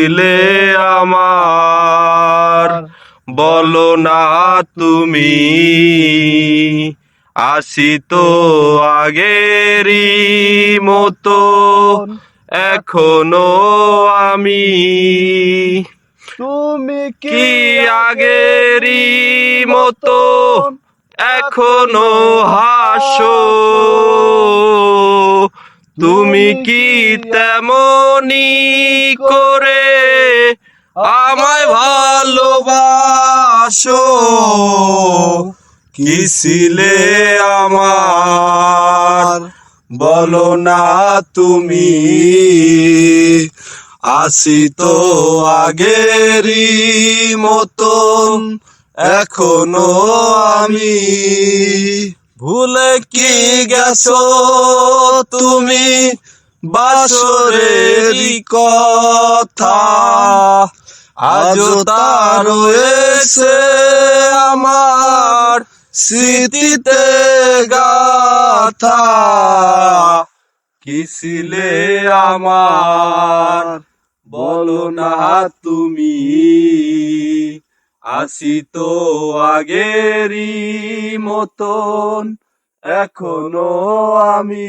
দিলে আমার। বলো না তুমি আসি তো আগেরই মতো এখনও আমি। তুমি কি আগেরই মতো এখনও হাসো? তুমি কি তেমনি করে আমায় ভালোবাসো? কি ছিলে আমার? বলো না তুমি। আসি তো আগেরই মতন, এখনও আমি। ভুলে কি গেছো তুমি? বাসরেরই কথা। আজও তার রয়েছে আমার স্মৃতিতে গাথা। কিসিলে আমার? বলো না তুমি। আসি তো আগেরই মতন এখনও আমি